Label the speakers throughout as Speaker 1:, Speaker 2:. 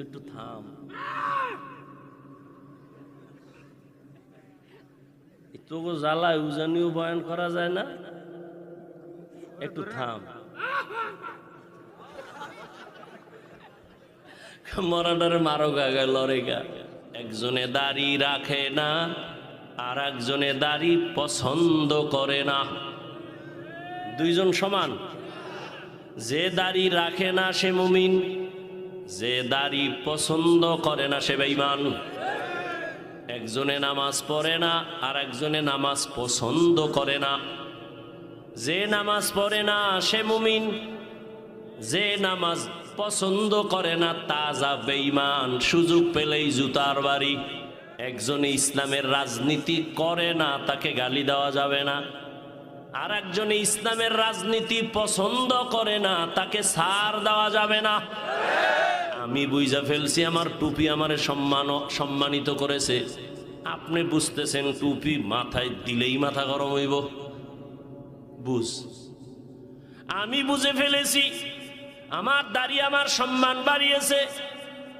Speaker 1: একটু থাম। তোকে জ্বালায় উজানিও বয়ান করা যায় না? একটু থাম। মরাডারে মারো গাগে লড়ে গা। একজনে দাড়ি রাখে না আর একজনে দাড়ি পছন্দ করে না। দুইজন সমান। যে দাড়ি রাখে না সে মুমিন যে দাড়ি পছন্দ করে না সে বেঈমান। একজনে নামাজ পড়ে না আর একজনে নামাজ পছন্দ করে না। যে নামাজ পড়ে না, সে মুমিন। যে নামাজ পছন্দ করে না, তাজা বেঈমান। সুযোগ পেলেই জুতার বাড়ি। একজনে ইসলামের রাজনীতি করে না, তাকে গালি দেওয়া যাবে না। আর একজনে ইসলামের রাজনীতি পছন্দ করে না, তাকে সার দেওয়া যাবে না। আমি বুঝা ফেলছি, আমার টুপি আমার সম্মান সম্মানিত করেছে। আপনি বুঝতেছেন, টুপি মাথায় দিলেই মাথা গরম হইব। বুঝ। আমি বুঝে ফেলেছি, আমার দাড়ি আমার সম্মান বাড়িয়েছে।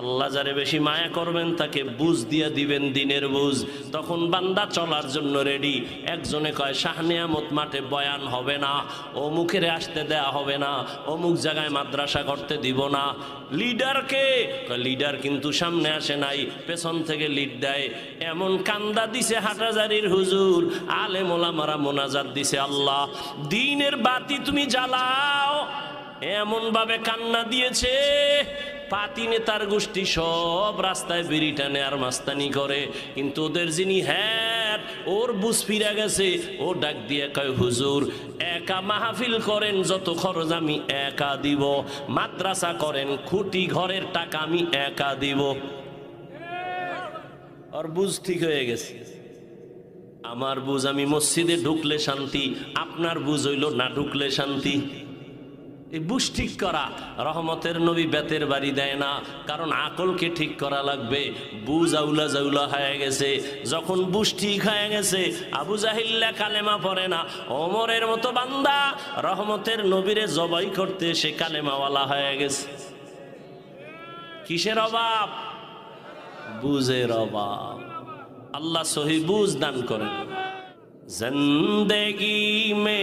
Speaker 1: আল্লাহ যারে বেশি মায়া করবেন, তাকে বুঝ দিয়ে দিবেন দিনের বুঝ। তখন বান্দা চলার জন্য রেডি একজনে কয় শাহনিয়ামত মাঠে বয়ান হবে না, অমুকের আসতে দেয়া হবে না, অমুক জায়গায় মাদ্রাসা করতে দিব না। লিডারকে লিডার কিন্তু সামনে আসে নাই, পেছন থেকে লিড দেয়। এমন কান্দা দিছে হাটাজারির হুজুর আলে মোলামারা মোনাজার দিছে আল্লাহ। দিনের বাতি তুমি জ্বালাও। এমনভাবে কান্না দিয়েছে। পাতি নেতার গোষ্ঠী সব রাস্তায় বিড়ি টানে আর মাস্তানি করে। কিন্তু ওদের যিনি হ্যাঁ ওর বুঝ ফিরে গেছে, ও ডাক দিয়ে কয়, হুজুর, একা মাহফিল করেন, যত খরচ আমি একা দিব। মাদ্রাসা করেন, খুঁটি ঘরের টাকা আমি একা দিব। ওর বুঝ ঠিক হয়ে গেছে। আমার বুঝ আমি মসজিদে ঢুকলে শান্তি, আপনার বুঝ হইল না ঢুকলে শান্তি। এই বুঝ ঠিক করা, রহমতের নবী বেতের বাড়ি দেয় না। কারণ আকলকে ঠিক করা লাগবে। বুঝ আউলা জাউলা হয়ে গেছে। যখন বুঝ ঠিক হয়ে গেছে, আবু জাহিল্লা কালেমা পড়ে না। অমরের মতো বান্দা রহমতের নবীরে জবাই করতে সে কালেমাওয়ালা হয়ে গেছে। কিসের অভাব? বুঝের অভাব। আল্লাহ সহি বুঝ দান করেন। জিন্দগি মে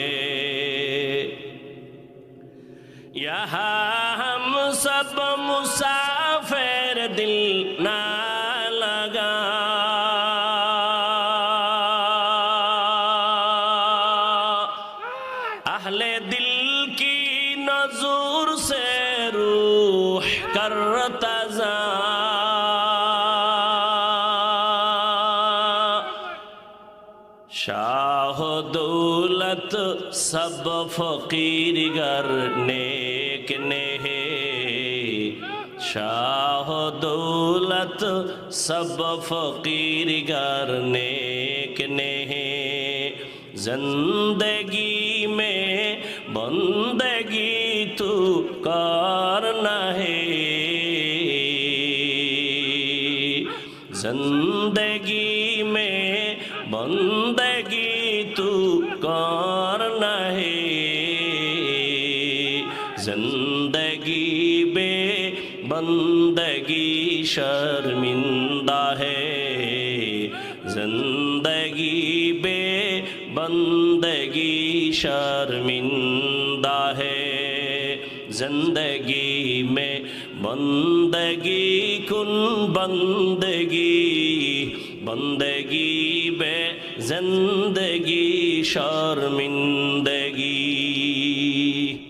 Speaker 1: यहाँ हम सब मुसाफिर दिल ना लगा अहले दिल की नजूर से रूह करता जा शाह दौलत सब फकीर गर नेक شاہ دولت سب فقیر گر نیک نہیں زندگی میں بندگی تو کا بندگی شرمندہ ہے۔ زندگی میں بندگی کن بندگی بندگی میں زندگی شرمندگی۔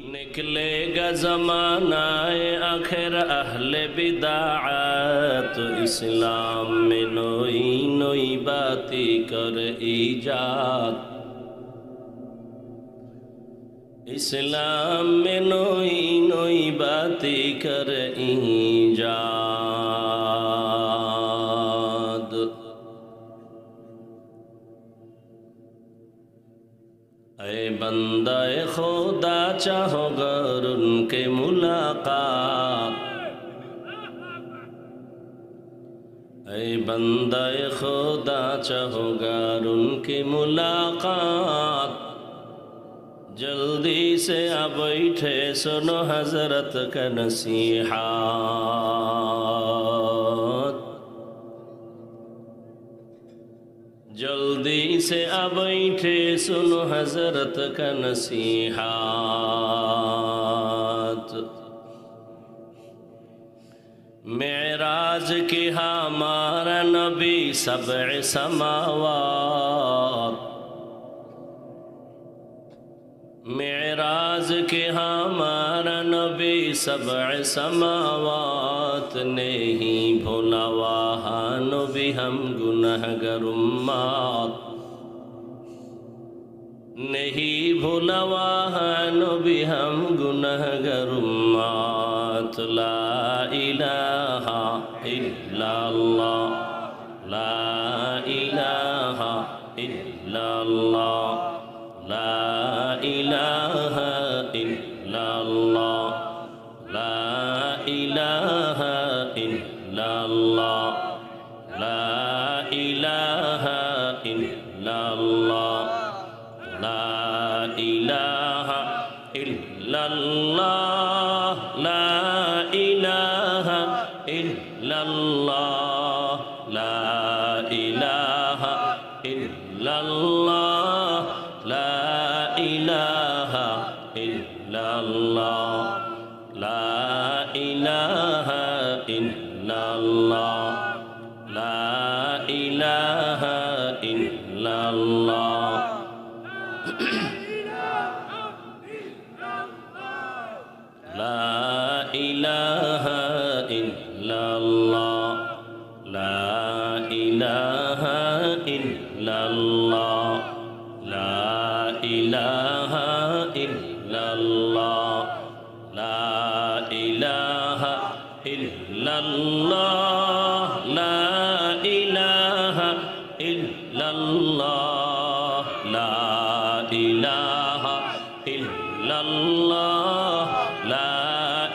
Speaker 1: نکلے گا زمانہ آخر اہل بداعات اسلام میں نوئی نوئی باتی کر ایجاد۔ ইসলাম মে নই নই বাতি কর বন্দে খোদা চাহ গরুণকে মুলাকা এ বন্দে খোদা চাহ মুলাকাত। جلدی سے بیٹھے سنو حضرت کا نصیحات جلدی سے بیٹھے سنو حضرت کا نصیحات معراج کی ہمارا نبی سبع سماوات۔ معراج کے ہمارا نبی سبع سماوات نہیں بھولا واہا نبی ہم گناہ گر امات نہیں بھولا واہا نبی ہم گناہ گر امات لا الہ الا اللہ لا الہ الا اللہ لا ইলাহা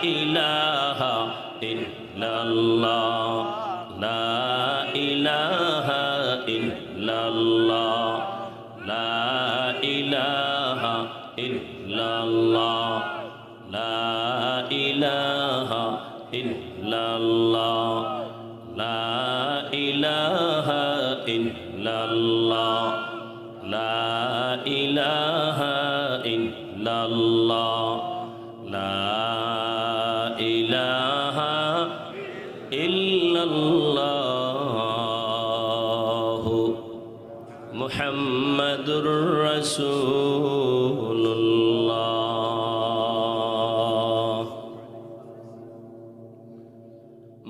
Speaker 1: ইলাহা ইল্লাল্লাহ। رسول الله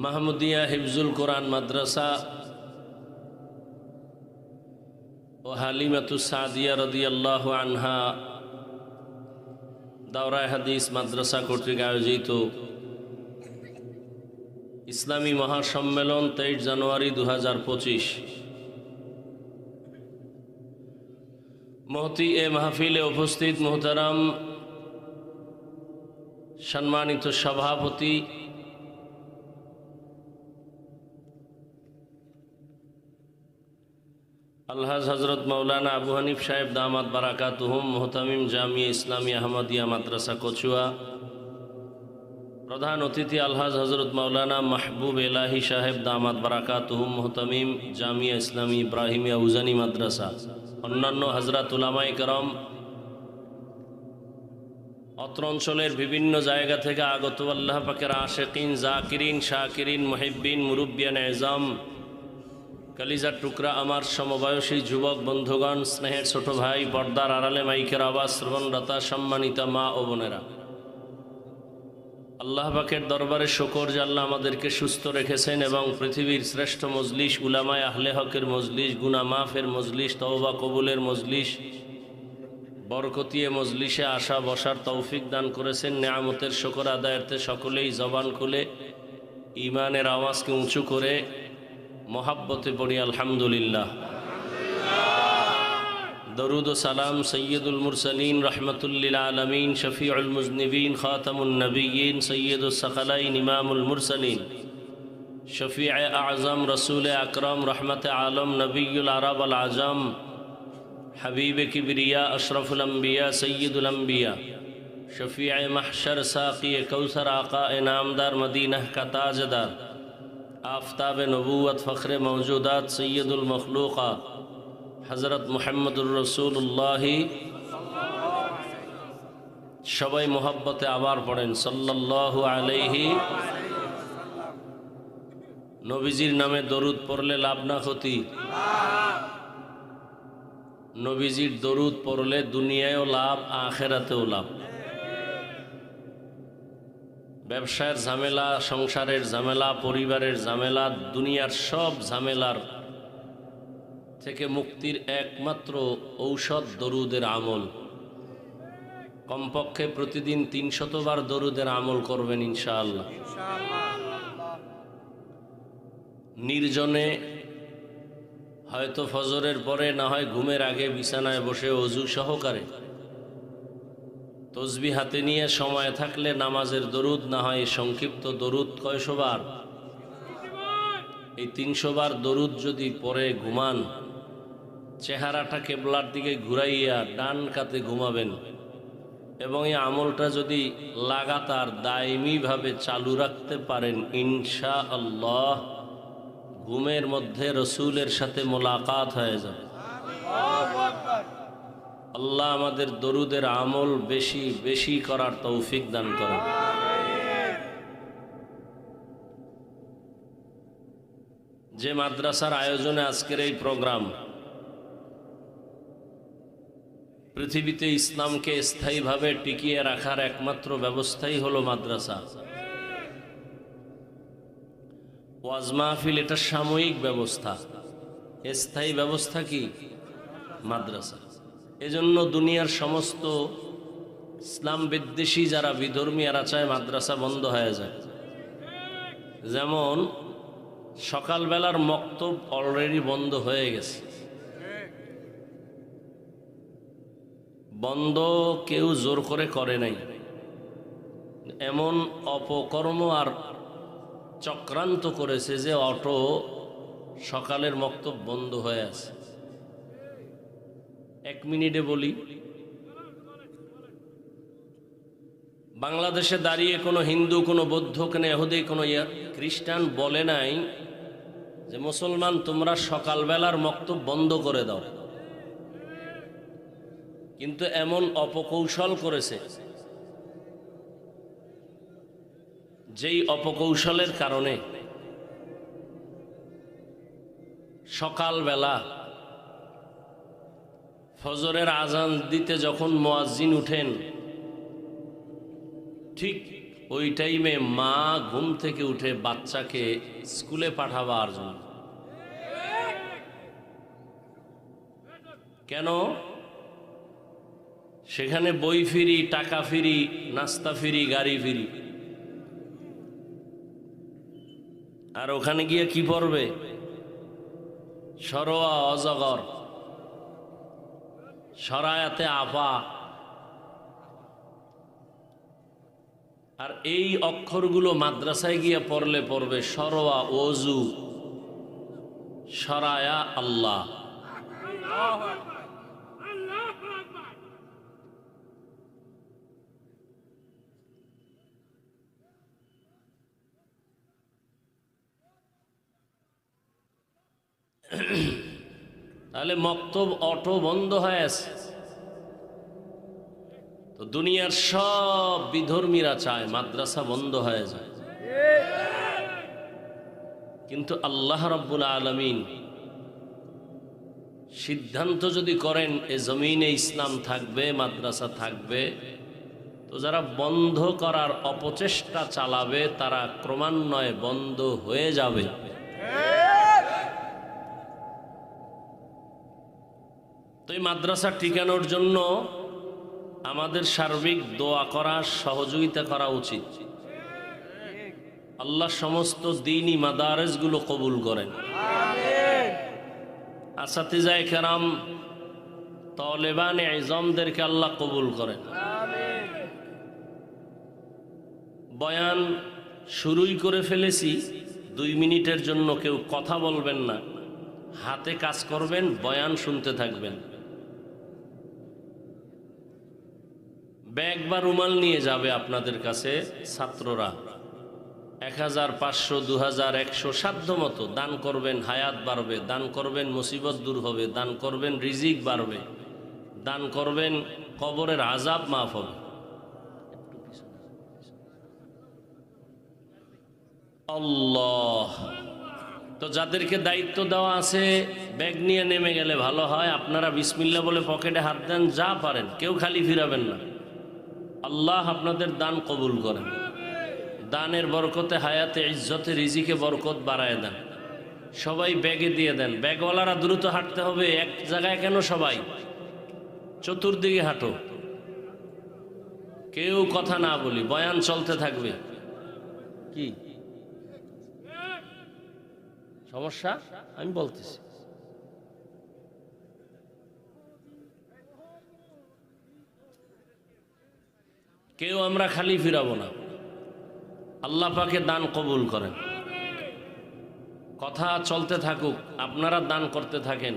Speaker 1: মাহমুদিয়া হিফজুল কোরআন মাদ্রাসা ও হালিমাতু সাদিয়া রদিয়াল্লাহ আনহা দাওরায় হাদিস মাদ্রাসা কর্তৃক আয়োজিত ইসলামী মহাসম্মেলন তেইশ জানুয়ারি দু হাজার পঁচিশ মহতি এ মাহফিলে উপস্থিত মোহতারাম সম্মানিত সভাপতি। আলহাজ হজরত মৌলানা আবু হানিফ সাহেব দামাদ বারাকাত হুম মোহতামিম জামিয়া ইসলামী আহমদিয়া মাদ্রাসা কচুয়া। প্রধান অতিথি আলহাজ হজরত মৌলানা মাহবুব এলাহি সাহেব দামাদ বারাকাত হুম মোহতামিম জামিয়া ইসলামী ইব্রাহিমিয়া উজানি মাদ্রাসা। অন্যান্য হাজরা উলামাই করম অত্র অঞ্চলের বিভিন্ন জায়গা থেকে আগত আল্লাহ পাকের আশেকিন, জাকিরিন, শাকিরিন মহিবিন মুরুব্বিয়ান এজম কালিজার টুকরা আমার সমবয়সী যুবক বন্ধুগণ, স্নেহের ছোট ভাই বর্দার আড়ালে মাইকের আবাস শ্রবণরতা সম্মানিতা মা ও বোনেরা। আল্লাহ পাকের দরবারে শকর যে আল্লাহ আমাদেরকে সুস্থ রেখেছেন এবং পৃথিবীর শ্রেষ্ঠ মজলিস, উলামায় আহলে হকের মজলিস গুনা মাফের মজলিস, তওবা কবুলের মজলিস, বরকতিয়ে মজলিসে আসা বসার তৌফিক দান করেছেন। নেয়ামতের শকর আদায়ার্থে সকলেই জবান খুলে ইমানের আওয়াজকে উঁচু করে, মহাব্বতে পড়ি, আলহামদুলিল্লাহ। درود و سلام سید المرسلین، رحمت للعالمین، شفیع المزنبین خاتم النبیین، سید السقلین امام المرسلین، شفیع اعظم، رسول اکرم، رحمت عالم، نبی العرب العظم، حبیب کبریا، اشرف الانبیاء، سید الانبیاء، شفیع محشر ساقی کوثر آقا نامدار مدینہ کا تاجدار، آفتاب نبوت، فخر موجودات، سید المخلوقات হজরত মোহাম্মদুর রসুল্লাহ সবাই মোহাব্বতে আবার পড়েন সাল্লাহ আলহি নবীজির নামে দরুদ পড়লে লাভ না ক্ষতি। নবীজির দরুদ পড়লে দুনিয়ায়ও লাভ, আখেরাতেও লাভ। ব্যবসার ঝামেলা, সংসারের ঝামেলা, পরিবারের ঝামেলা, দুনিয়ার সব ঝামেলার থেকে মুক্তির একমাত্র ঔষধ দরুদের আমল। কমপক্ষে প্রতিদিন তিনশতবার দরুদের আমল করবেন ইনশাআল্লাহ। নির্জনে হয়তো ফজরের পরে, না হয় ঘুমের আগে বিছানায় বসে অজু সহকারে। তসবি হাতে নিয়ে সময় থাকলে নামাজের দরুদ, না হয় সংক্ষিপ্ত দরুদ কয়শো বার? এই তিনশোবার দরুদ যদি পরে ঘুমান চেহারাটা কেবলার দিকে ঘুরাইয়া ডান কাতে ঘুমাবেন এবং এই আমলটা যদি লাগাতার দায়মিভাবে চালু রাখতে পারেন ইনশা আল্লাহ ঘুমের মধ্যে রসুলের সাথে মোলাকাত হয়ে যাবে। আল্লাহ আমাদের দরুদের আমল বেশি বেশি করার তৌফিক দান করেন। যে মাদ্রাসার আয়োজনে আজকের এই প্রোগ্রাম পৃথিবীতে ইসলামকে স্থায়ীভাবে টিকিয়ে রাখার একমাত্র ব্যবস্থাই হলো মাদ্রাসা। ওয়াজ মাহফিল এটা সাময়িক ব্যবস্থা। স্থায়ী ব্যবস্থা কি? মাদ্রাসা। এজন্য দুনিয়ার সমস্ত ইসলাম বিদ্বেষী যারা বিধর্মীয়ারা চায় মাদ্রাসা বন্ধ হয়ে যায়। যেমন সকালবেলার মক্তব অলরেডি বন্ধ হয়ে গেছে। বন্ধ কেউ জোর করে করে নাই। এমন অপকর্ম আর চক্রান্ত করেছে যে অটো সকালের মক্তব বন্ধ হয়ে আছে। এক মিনিটে বলি, বাংলাদেশে দাঁড়িয়ে কোনো হিন্দু, কোনো বৌদ্ধ, কোনো এহুদি কোনো খ্রিস্টান বলে নাই যে মুসলমান তোমরা সকালবেলার মক্তব বন্ধ করে দাও। কিন্তু এমন অপকৌশল করেছে। যেই অপকৌশলের কারণে সকালবেলা ফজরের আজান দিতে যখন মোয়াজ্জিন উঠেন, ঠিক ওই টাইমে মা ঘুম থেকে উঠে বাচ্চাকে স্কুলে পাঠাবার জন্য। কেন? সেখানে বই ফিরি, টাকা ফিরি, নাস্তা ফিরি, গাড়ি ফিরি। আর ওখানে গিয়ে কি পড়বে? সরোয়া, অজগর, সরায়াতে আফা। আর এই অক্ষরগুলো মাদ্রাসায় গিয়ে পড়লে পড়বে সরোয়া ওজু সরায়া, আল্লাহ। তাহলে মক্তব অটো বন্ধ হয়ে আছে তো দুনিয়ার সব বিধর্মীরা চায় মাদ্রাসা বন্ধ হয়ে যায়। কিন্তু আল্লাহ রব্বুল আলমিন সিদ্ধান্ত যদি করেন, এ জমিনে ইসলাম থাকবে, মাদ্রাসা থাকবে, তো যারা বন্ধ করার অপচেষ্টা চালাবে, তারা ক্রমান্বয়ে বন্ধ হয়ে যাবে। তো এই মাদ্রাসা টিকানোর জন্য আমাদের সার্বিক দোয়া করা সহযোগিতা করা উচিত। আল্লাহ সমস্ত দিনই মাদারেসগুলো কবুল করেন। আসাতিজায় কেরাম তলেবান এজমদেরকে আল্লাহ কবুল করেন। বয়ান শুরুই করে ফেলেছি দুই মিনিটের জন্য কেউ কথা বলবেন না। হাতে কাজ করবেন বয়ান শুনতে থাকবেন। ব্যাগ বা রুমাল নিয়ে যাবে আপনাদের কাছে ছাত্ররা। এক হাজার পাঁচশো দু হাজার একশো সাধ্য মতো দান করবেন, হায়াত বাড়বে, দান করবেন, মুসিবত দূর হবে, দান করবেন, রিজিক বাড়বে, দান করবেন, কবরের আজাব মাফ হবে। তো যাদেরকে দায়িত্ব দেওয়া আছে, ব্যাগ নিয়ে নেমে গেলে ভালো হয়। আপনারা বিসমিল্লা বলে পকেটে হাত দেন, যা পারেন, কেউ খালি ফিরাবেন না। আল্লাহ আপনাদের দান কবুল করেন। দানের বরকতে হায়াতে, ইজ্জতে, রিজিকে বরকত বাড়ায় দেন। সবাই ব্যাগে দিয়ে দেন। ব্যাগওয়ালারা দ্রুত হাঁটতে হবে। এক জায়গায় কেন সবাই? চতুর্দিকে হাঁটো। কেউ কথা না বলি, বয়ান চলতে থাকবে। কি? সমস্যা? আমি বলতেছি। কেউ আমরা খালি ফিরাবো না। আল্লাহ পাকে দান কবুল করেন। কথা চলতে থাকুক, আপনারা দান করতে থাকেন।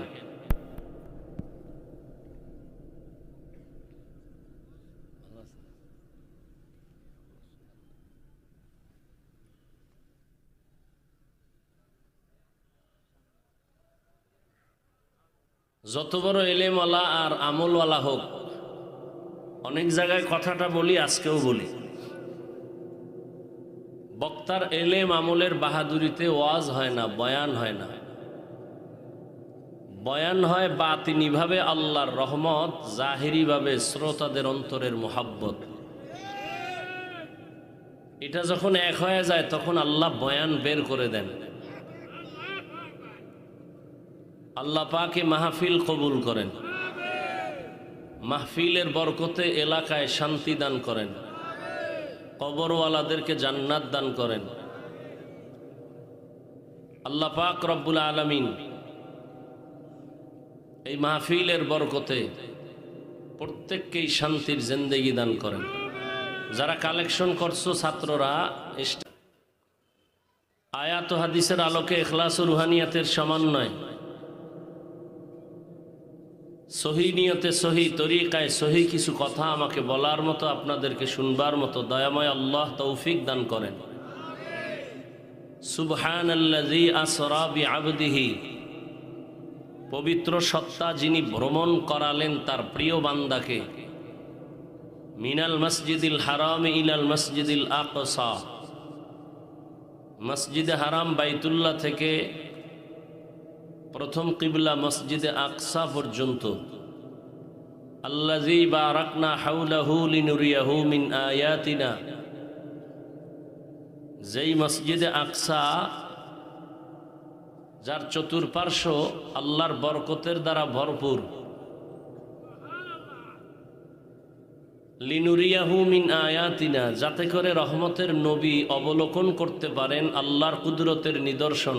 Speaker 1: যত বড় এলেমওয়ালা আর আমলওয়ালা হোক অনেক জায়গায় কথাটা বলি, আজকেও বলি। বক্তার এলেম আমলের বাহাদুরিতে ওয়াজ হয় না, বয়ান হয় না। বয়ান হয় বা বাতিনিভাবে আল্লাহর রহমত, জাহেরিভাবে শ্রোতাদের অন্তরের মোহাব্বত। এটা যখন এক হয়ে যায়, তখন আল্লাহ বয়ান বের করে দেন। আল্লাহ পাকে মাহফিল কবুল করেন। মাহফিলের বরকতে এলাকায় শান্তি দান করেন। কবরওয়ালাদেরকে জান্নাত দান করেন। আল্লাহ পাক রব্বুল আলমিন এই মাহফিলের বরকতে প্রত্যেককেই শান্তির জিন্দেগি দান করেন। যারা কালেকশন করছ ছাত্ররা আয়াত হাদিসের আলোকে এখলাস রুহানিয়াতের সমন্বয় সহি নিয়তে সহি তরিকায় সহি কিছু কথা আমাকে বলার মতো, আপনাদেরকে শুনবার মতো দয়াময় আল্লাহ তৌফিক দান করেন। পবিত্র সত্তা যিনি ভ্রমণ করালেন তার প্রিয় বান্দাকে। মিনাল মসজিদিল হারাম ইলাল মসজিদিল আকসা। মসজিদে হারাম বাইতুল্লাহ থেকে প্রথম কিবলা মসজিদে আকসা পর্যন্ত। আল্লাজি বারাকনা হাউলাহু লিনুরিয়াহু মিন আয়াতিনা। যেই মসজিদে আকসা, যার চতুর্পার্শ্ব আল্লাহর বরকতের দ্বারা ভরপুর। লিনুরিয়াহু মিন আয়াতিনা, যাতে করে রহমতের নবী অবলোকন করতে পারেন আল্লাহর কুদরতের নিদর্শন।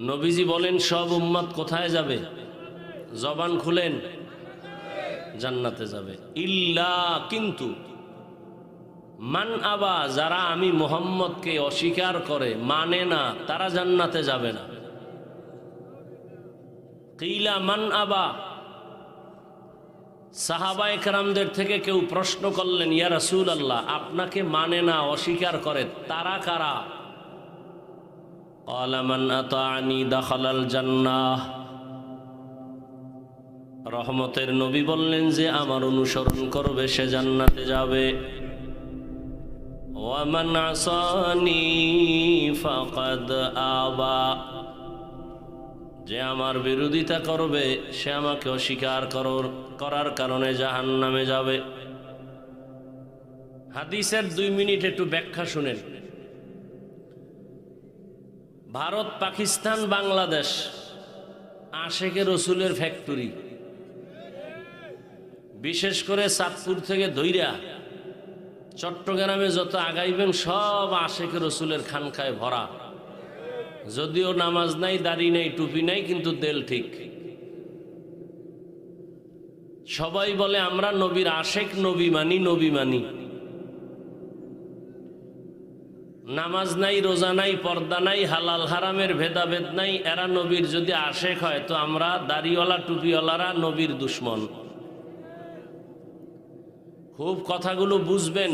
Speaker 1: নবীজি বলেন, সব উম্মত কোথায় যাবে? জবান খুলেন, জান্নাতে যাবে। ইল্লা কিন্তু মান আবা, যারা আমি মোহাম্মদকে অস্বীকার করে মানে না, তারা জান্নাতে যাবে না। কিলা মান আবা সাহাবা একরামদের থেকে কেউ প্রশ্ন করলেন, ইয়া রাসূল আল্লাহ আপনাকে মানে না, অস্বীকার করে, তারা কারা? قال من أطاعني دخل الجنة রহমতের নবী বললেন যে আমার অনুসরণ করবে সে জান্নাতে যাবে ওয়ামান আসানি ফাকাদ আবা যে আমার বিরোধিতা করবে সে আমাকে অস্বীকার করর- করার কারণে জাহান নামে যাবে হাদিসের দুই মিনিট একটু ব্যাখ্যা শুনেন ভারত, পাকিস্তান, বাংলাদেশ আশেকে রসুলের ফ্যাক্টরি। বিশেষ করে চাঁদপুর থেকে দইরা চট্টগ্রামে যত আগাইবেন, সব আশেকে রসুলের খানকায় ভরা। যদিও নামাজ নাই, দাড়ি নাই, টুপি নাই, কিন্তু দেল ঠিক। সবাই বলে, আমরা নবীর আশেক নবী মানি নবী মানি। নামাজ নাই, রোজা নাই, পর্দা নাই, হালাল, হারামের ভেদাভেদ নাই। এরা নবীর যদি আশেক হয়, তো আমরা দাড়িওয়ালা, টুপিওয়ালারা নবীর দুশ্মন। খুব কথাগুলো বুঝবেন।